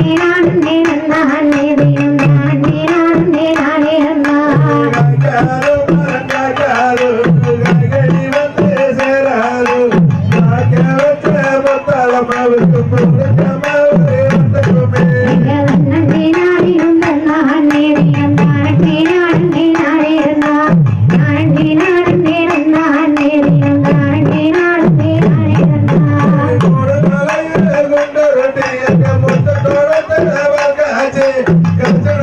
நேரான நேரம்